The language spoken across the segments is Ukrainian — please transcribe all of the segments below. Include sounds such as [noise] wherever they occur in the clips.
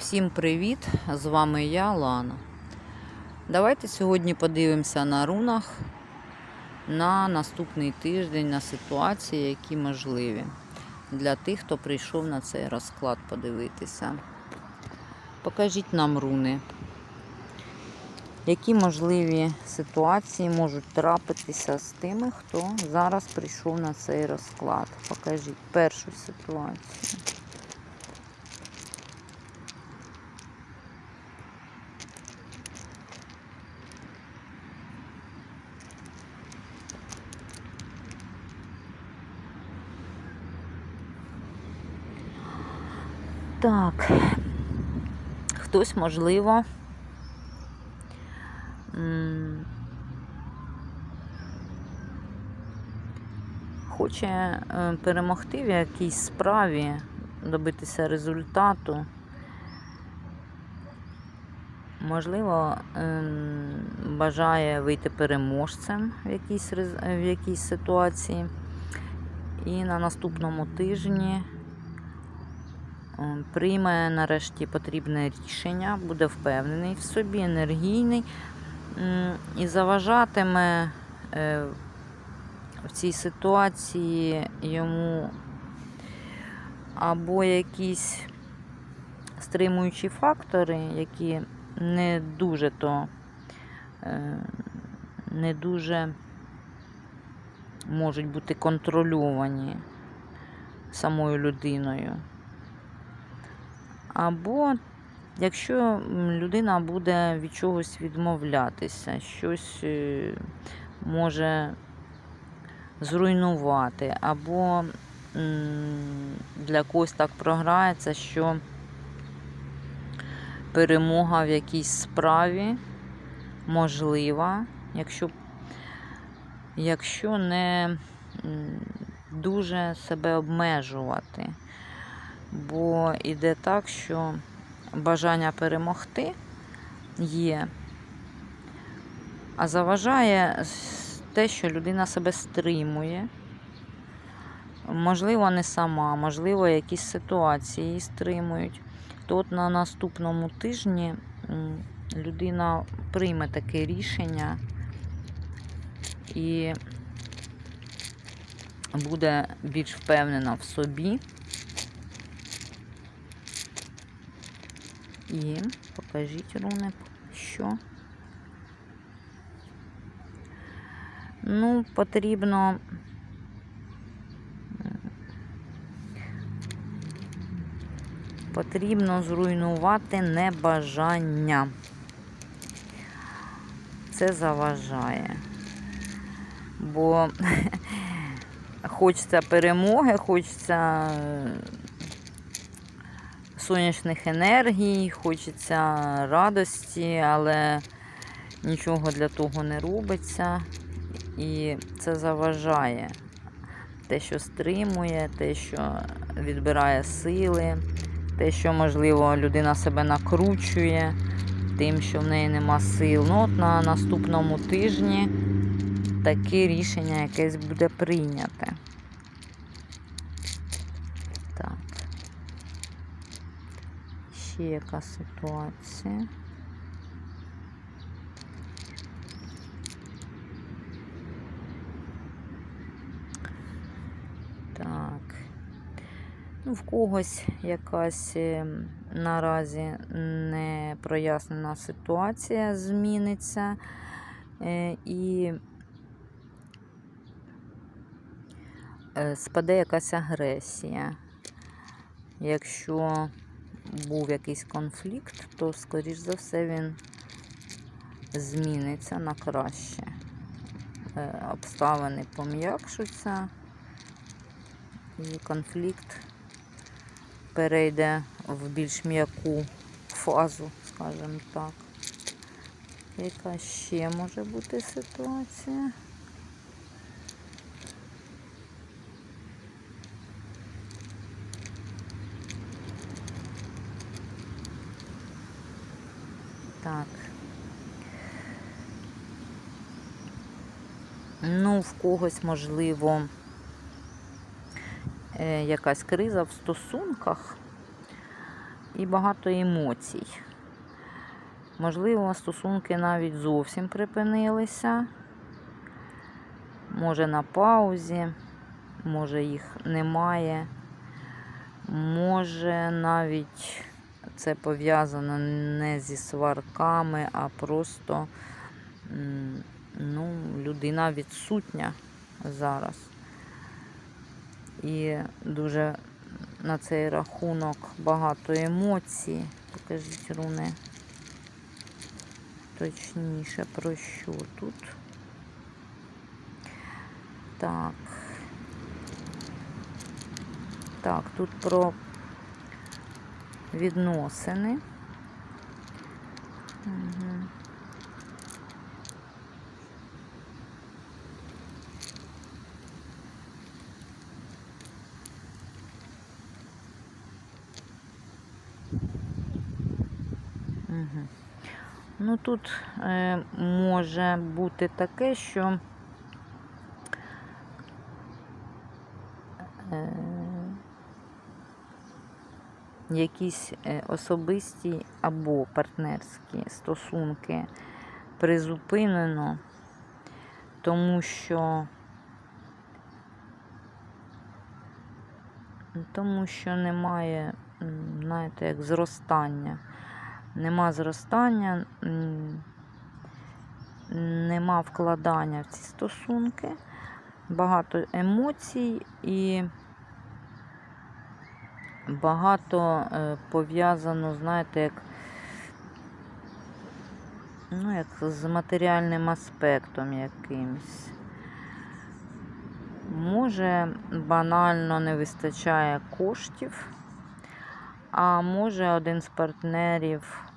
Всім привіт! З вами я, Лана. Давайте сьогодні подивимося на рунах на наступний тиждень, на ситуації, які можливі для тих, хто прийшов на цей розклад подивитися. Покажіть нам руни, які можливі ситуації можуть трапитися з тими, хто зараз прийшов на цей розклад. Покажіть першу ситуацію. Так, хтось, можливо, хоче е, перемогти в якійсь справі, добитися результату. Можливо, ем, бажає вийти переможцем в якійсь, в якійсь ситуації. І на наступному тижні прийме нарешті потрібне рішення, буде впевнений в собі, енергійний і заважатиме е, в цій ситуації йому або якісь стримуючі фактори, які не дуже то е, не дуже можуть бути контрольовані самою людиною. Або якщо людина буде від чогось відмовлятися, щось е, може зруйнувати, або для когось так програється, що перемога в якійсь справі можлива, якщо, якщо не дуже себе обмежувати. Бо іде так, що бажання перемогти є, а заважає те, що людина себе стримує. Можливо, не сама, можливо, якісь ситуації стримують. То от на наступному тижні людина прийме таке рішення і буде більш впевнена в собі. І покажіть руни, що. Ну, потрібно. Потрібно зруйнувати небажання. Це заважає. Бо [laughs] хочеться перемоги, хочеться сонячних енергій, хочеться радості, але нічого для того не робиться. І це заважає. Те, що стримує, те, що відбирає сили, те, що, можливо, людина себе накручує тим, що в неї нема сил. Ну, от на наступному тижні таке рішення якесь буде прийняте. Так. Ще яка ситуація? Так. Ну, в когось якась е, наразі не прояснена ситуація зміниться. е, І е, спаде якась агресія. Якщо був якийсь конфлікт, то, скоріш за все, він зміниться на краще. Е, Обставини пом'якшуться і конфлікт перейде в більш м'яку фазу, скажімо так. Яка ще може бути ситуація? Так. Ну, в когось, можливо, е, якась криза в стосунках. і багато емоцій. Можливо, стосунки навіть зовсім припинилися. Може на паузі, може їх немає. Може навіть це пов'язано не зі сварками, а просто ну, людина відсутня зараз. І дуже на цей рахунок багато емоцій. Покажіть руни. Точніше, про що тут? Так. Так, тут про відносини. Угу. Ну тут е, може бути таке, що якісь е, особисті або партнерські стосунки призупинено, тому що тому що немає, знаєте, як зростання. Нема зростання, нема вкладання в ці стосунки, багато емоцій і багато е, пов'язано, знаєте, як, ну, як з матеріальним аспектом якимось. Може, банально не вистачає коштів, а може один з партнерів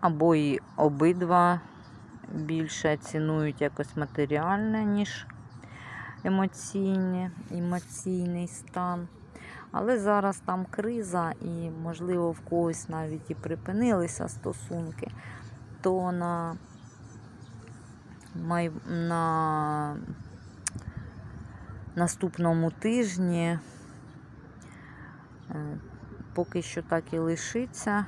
або і обидва більше цінують якось матеріальне, ніж емоційне, емоційний стан. Але зараз там криза, і, можливо, в когось навіть і припинилися стосунки, то на, на наступному тижні е, поки що так і лишиться.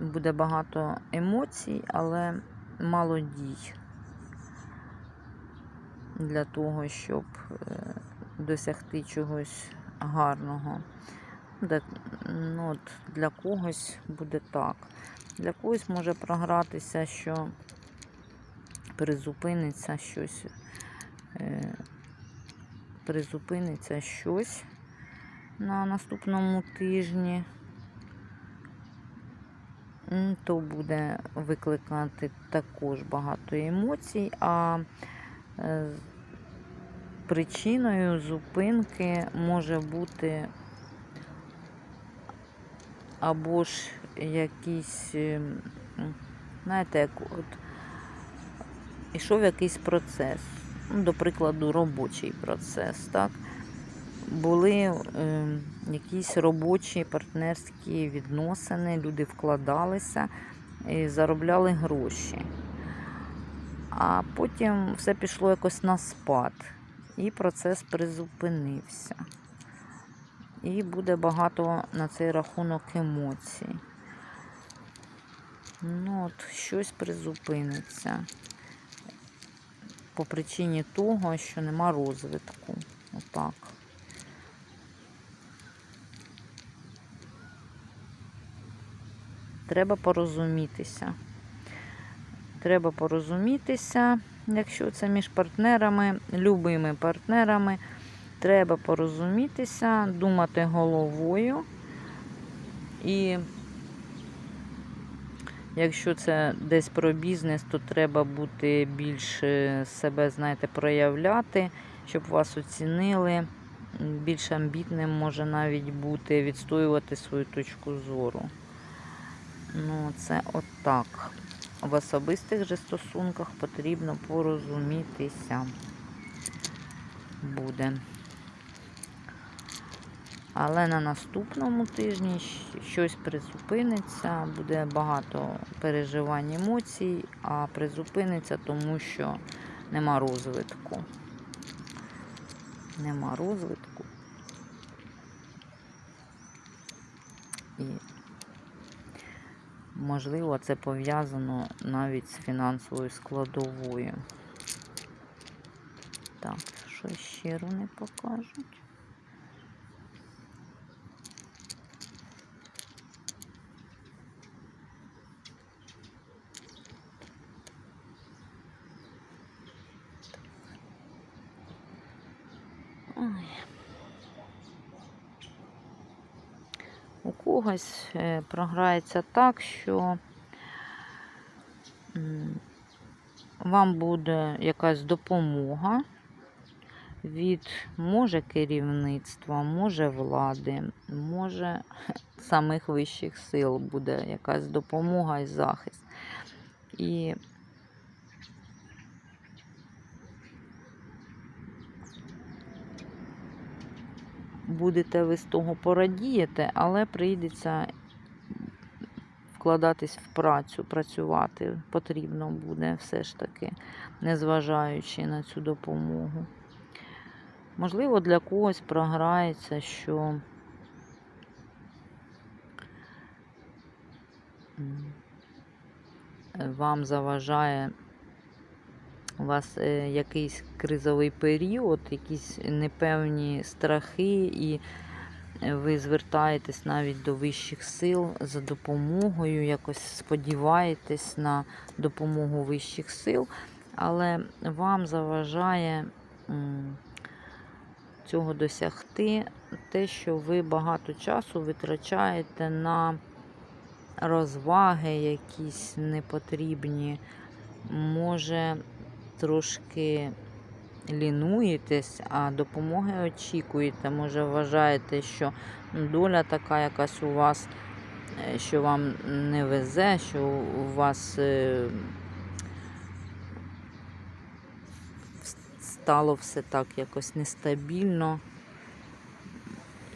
Буде багато емоцій, але мало дій для того, щоб е, досягти чогось гарного. Де, ну, от Для когось буде так. Для когось може програтися, що призупиниться щось, е, призупиниться щось на наступному тижні, то буде викликати також багато емоцій, а е, причиною зупинки може бути або ж якийсь, е, знаєте, як от ішов якийсь процес, ну, до прикладу, робочий процес, так? Були е, якісь робочі партнерські відносини, люди вкладалися і заробляли гроші. А потім все пішло якось на спад, і процес призупинився. І буде багато на цей рахунок емоцій. Ну, от, щось призупиниться по причині того, що нема розвитку. Отак. Треба порозумітися. Треба порозумітися, якщо це між партнерами, любими партнерами. Треба порозумітися, думати головою. І якщо це десь про бізнес, то треба бути більш е, себе, знаєте, проявляти, щоб вас оцінили. Більш амбітним може навіть бути відстоювати свою точку зору. Ну, це отак. В особистих же стосунках потрібно порозумітися буде. Але на наступному тижні щось призупиниться, буде багато переживань емоцій, а призупиниться, тому що нема розвитку. Нема розвитку. І, можливо, це пов'язано навіть з фінансовою складовою. Так, що ще руни покажуть? У когось е, програється так, що вам буде якась допомога від може керівництва, може влади, може [laughs] самих вищих сил буде якась допомога і захист. І будете ви з того порадієте, але прийдеться вкладатись в працю, працювати потрібно буде все ж таки, незважаючи на цю допомогу. Можливо, для когось програється, що вам заважає у вас е, якийсь кризовий період, якісь непевні страхи, і ви звертаєтесь навіть до вищих сил за допомогою, якось сподіваєтесь на допомогу вищих сил, але вам заважає цього досягти те, що ви багато часу витрачаєте на розваги якісь непотрібні, може трошки лінуєтесь, а допомоги очікуєте. Може, вважаєте, що доля така якась у вас, е, що вам не везе, що у вас е, стало все так якось нестабільно.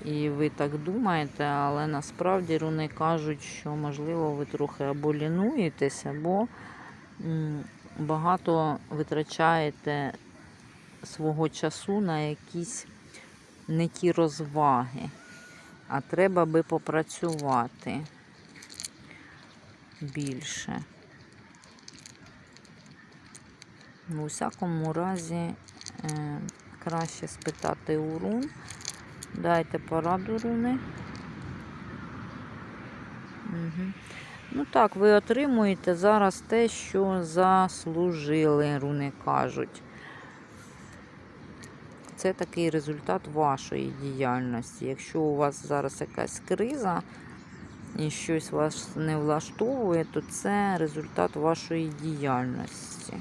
І ви так думаєте, але насправді руни кажуть, що можливо ви трохи або лінуєтесь, або багато витрачаєте свого часу на якісь не ті розваги, а треба би попрацювати більше. В усякому разі, е, краще спитати у рун. Дайте пораду руни. Угу. Ну так, ви отримуєте зараз те, що заслужили, руни кажуть. Це такий результат вашої діяльності. Якщо у вас зараз якась криза і щось вас не влаштовує, то це результат вашої діяльності.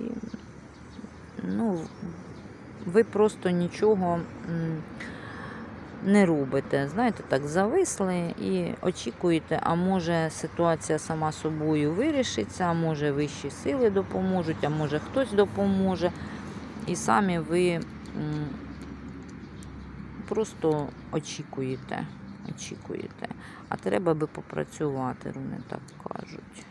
І, ну, ви просто нічого не робите. Знаєте, так зависли і очікуєте, а може ситуація сама собою вирішиться, а може вищі сили допоможуть, а може хтось допоможе. І самі ви просто очікуєте. Очікуєте. А треба би попрацювати, вони так кажуть.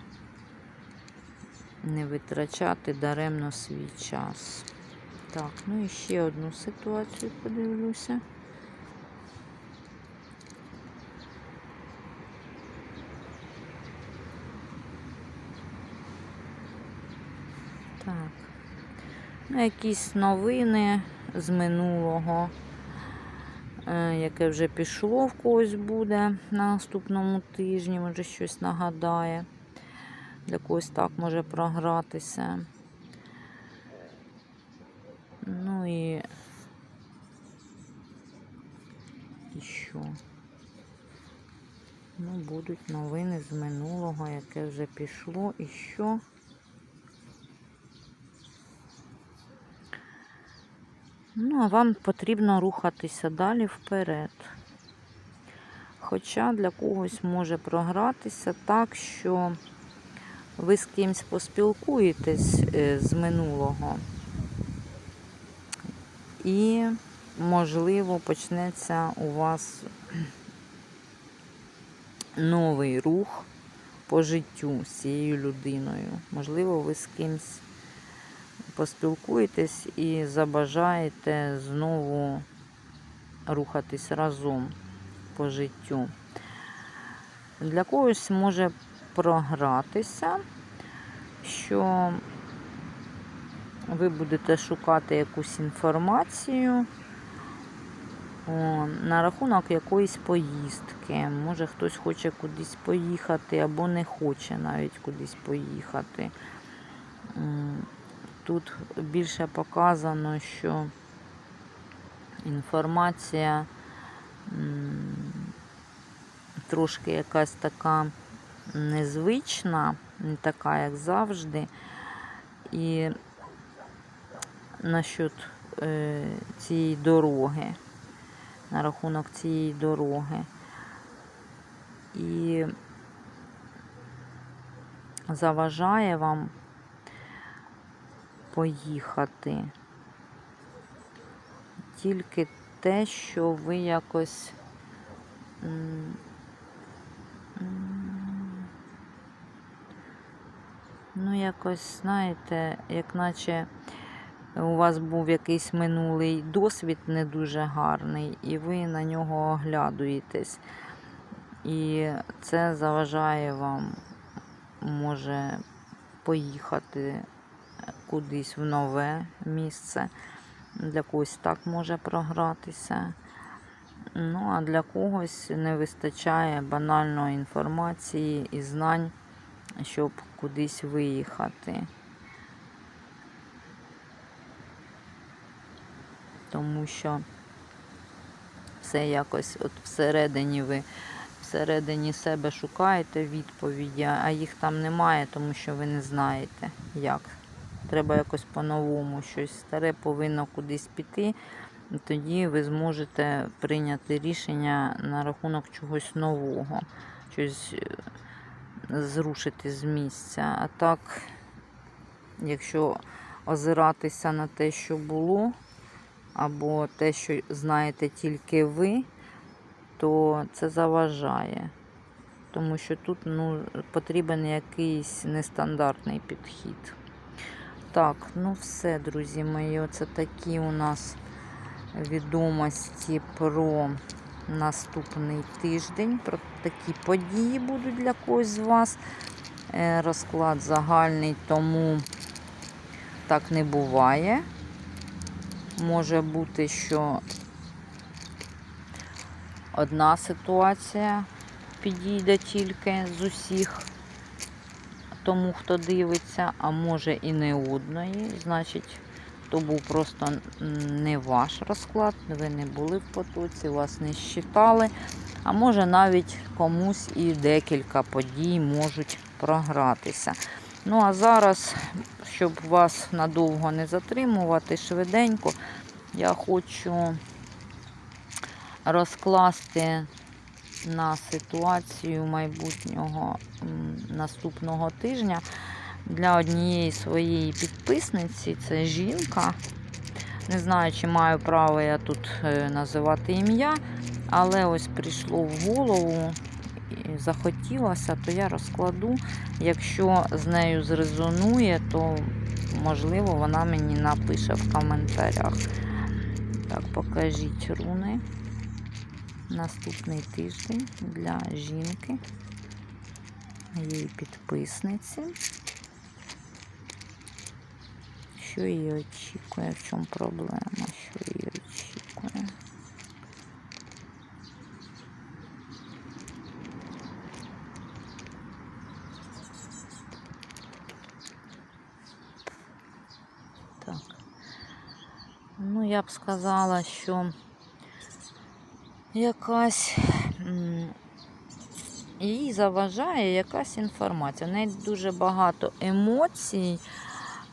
Не витрачати даремно свій час. Так, ну і ще одну ситуацію подивлюся. Так. Ну, якісь новини з минулого, е, яке вже пішло в когось буде на наступному тижні, може щось нагадає. Для когось так може програтися. Ну і що? Ну, будуть новини з минулого, яке вже пішло, і що? Ну, а вам потрібно рухатися далі вперед. Хоча для когось може програтися так, що ви з кимсь поспілкуєтесь е, з минулого. І, можливо, почнеться у вас новий рух по життю з цією людиною. Можливо, ви з кимсь поспілкуєтесь і забажаєте знову рухатись разом по життю. Для когось може програтися, що ви будете шукати якусь інформацію о, на рахунок якоїсь поїздки. Може хтось хоче кудись поїхати або не хоче навіть кудись поїхати. Тут більше показано, що інформація трошки якась така незвична, не така, як завжди. І насчет е, цієї дороги, на рахунок цієї дороги. І заважає вам поїхати тільки те, що ви якось ну, якось, знаєте, як наче у вас був якийсь минулий досвід не дуже гарний, і ви на нього оглядуєтесь. І це заважає вам, може, поїхати кудись в нове місце. Для когось так може програтися. Ну, а для когось не вистачає банальної інформації і знань, щоб кудись виїхати. Тому що все якось от всередині ви всередині себе шукаєте відповіді, а їх там немає, тому що ви не знаєте, як. Треба якось по-новому щось старе повинно кудись піти. Тоді ви зможете прийняти рішення на рахунок чогось нового, щось е, зрушити з місця. А так, якщо озиратися на те, що було, або те, що знаєте тільки ви, то це заважає. Тому що тут ну, потрібен якийсь нестандартний підхід. Так, ну все, друзі мої, оце такі у нас відомості про наступний тиждень. Про такі події будуть для когось з вас. Е, Розклад загальний, тому так не буває. Може бути, що одна ситуація підійде тільки з усіх тому, хто дивиться, а може і не одної. Значить, то був просто не ваш розклад, ви не були в потоці, вас не считали. А може навіть комусь і декілька подій можуть програтися. Ну, а зараз, щоб вас надовго не затримувати, швиденько, я хочу розкласти на ситуацію майбутнього наступного тижня для однієї своєї підписниці. Це жінка. Не знаю, чи маю право я тут е, називати ім'я, але ось прийшло в голову захотілося, то я розкладу. Якщо з нею зрезонує, то можливо вона мені напише в коментарях. Так, покажіть руни. Наступний тиждень для жінки, її підписниці. Що її очікує? В чому проблема? Що її очікує? Так. Ну, я б сказала, що якась їй заважає якась інформація. У неї дуже багато емоцій.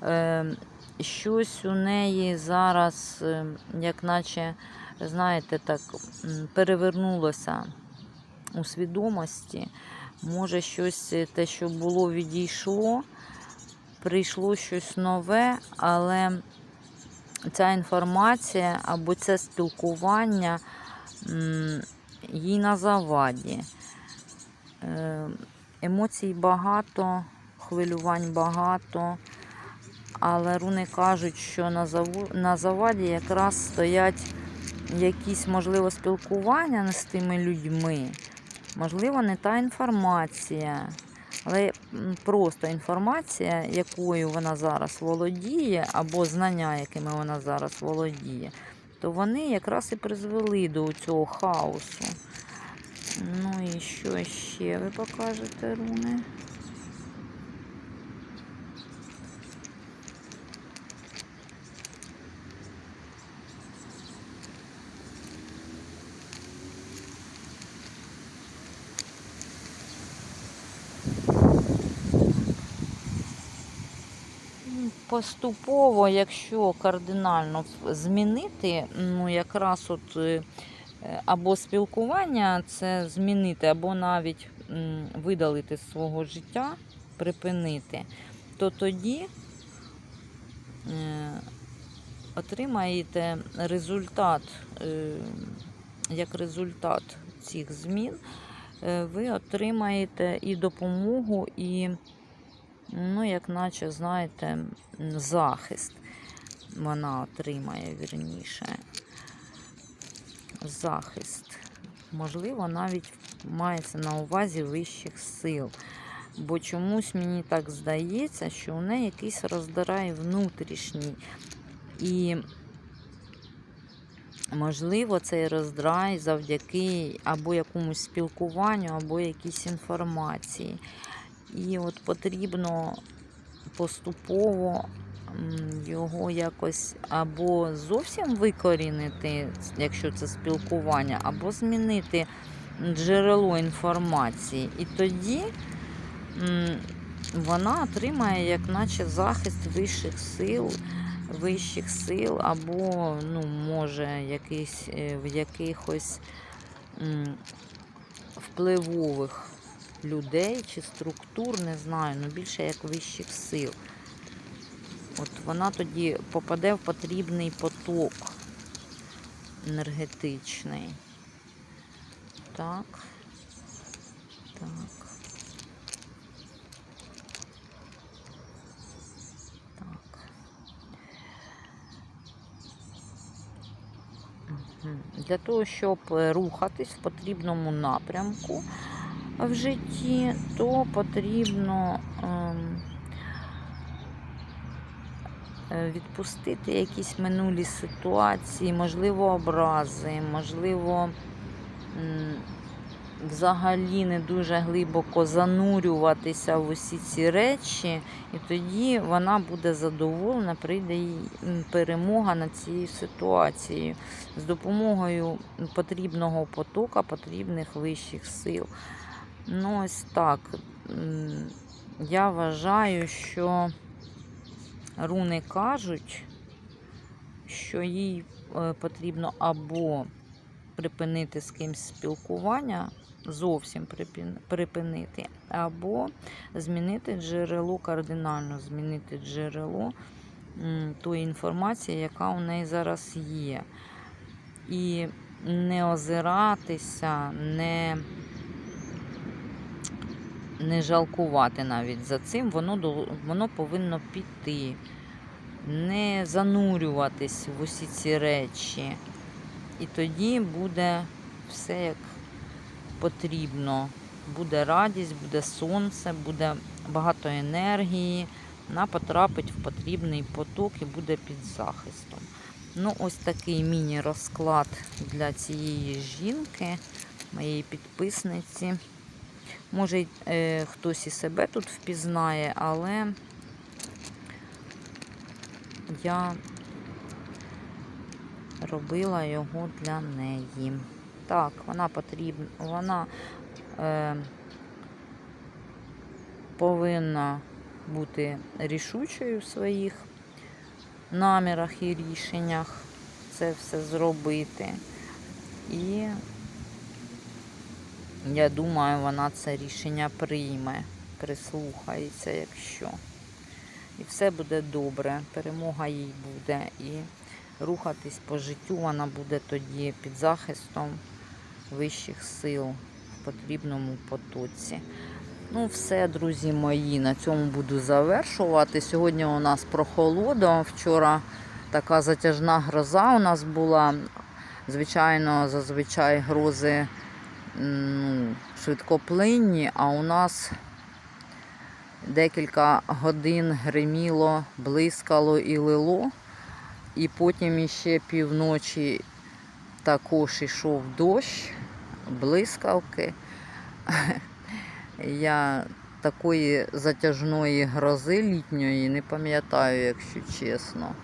Е, щось у неї зараз, е, як наче, знаєте, так перевернулося у свідомості. Може, щось е, те, що було, відійшло, прийшло щось нове, але ця інформація або це спілкування їй на заваді. Е, Емоцій багато, хвилювань багато, Але руни кажуть, що на, заваді якраз стоять якісь, можливо, спілкування з тими людьми. Можливо, не та інформація. Але просто інформація, якою вона зараз володіє, або знання, якими вона зараз володіє, то вони якраз і призвели до цього хаосу. Ну і що ще ви покажете, руни? Поступово, якщо кардинально змінити, ну якраз от е, або спілкування це змінити, або навіть видалити з свого життя, припинити, то тоді е, отримаєте результат, е, як результат цих змін, ви отримаєте і допомогу, і ну, як наче, знаєте, захист вона отримає вірніше. Захист. Можливо, навіть мається на увазі вищих сил. Бо чомусь мені так здається, що у неї якийсь роздарай внутрішній. І, можливо, цей роздрай завдяки або якомусь спілкуванню, або якійсь інформації. І от потрібно поступово його якось або зовсім викорінити, якщо це спілкування, або змінити джерело інформації. І тоді вона отримає, як наче захист вищих сил, вищих сил, або, ну, може, якийсь, е, в якихось впливових людей чи структур, не знаю, ну більше як вищих сил. От вона тоді попаде в потрібний поток енергетичний. Так. Так. Так. Для того, щоб е, рухатись в потрібному напрямку в житті, то потрібно ем, е, відпустити якісь минулі ситуації, можливо, образи, можливо, взагалі не дуже глибоко занурюватися в усі ці речі, і тоді вона буде задоволена, прийде їй перемога над цією ситуацією з допомогою потрібного потока, потрібних вищих сил. Ну, ось так. Я вважаю, що руни кажуть, що їй е, потрібно або припинити з кимось спілкування, зовсім припинити, або змінити джерело кардинально, змінити джерело тої інформації, яка у неї зараз є. І не озиратися, не не жалкувати навіть за цим, воно, воно повинно піти, не занурюватись в усі ці речі. І тоді буде все як потрібно. Буде радість, буде сонце, буде багато енергії, вона потрапить в потрібний поток і буде під захистом. Ну, ось такий міні-розклад для цієї жінки, моєї підписниці. Може, е, хтось і себе тут впізнає, але я робила його для неї. Так, вона потрібна, вона е, повинна бути рішучою в своїх намірах і рішеннях це все зробити. І я думаю, вона це рішення прийме, прислухається, якщо. І все буде добре, перемога їй буде. І рухатись по життю вона буде тоді під захистом вищих сил в потрібному потоці. Ну, все, друзі мої, на цьому буду завершувати. Сьогодні у нас прохолода. Вчора така затяжна гроза у нас була. Звичайно, зазвичай грози ну, швидкоплинні, а у нас декілька годин гриміло, блискало і лило. І потім іще півночі також йшов дощ, блискавки. [laughs] Я такої затяжної грози літньої не пам'ятаю, якщо чесно.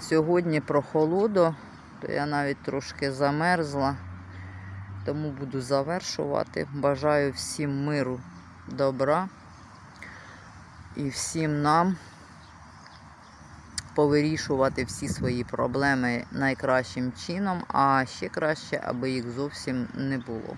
Сьогодні прохолодо, то я навіть трошки замерзла, тому буду завершувати. Бажаю всім миру, добра і всім нам повирішувати всі свої проблеми найкращим чином, а ще краще, аби їх зовсім не було.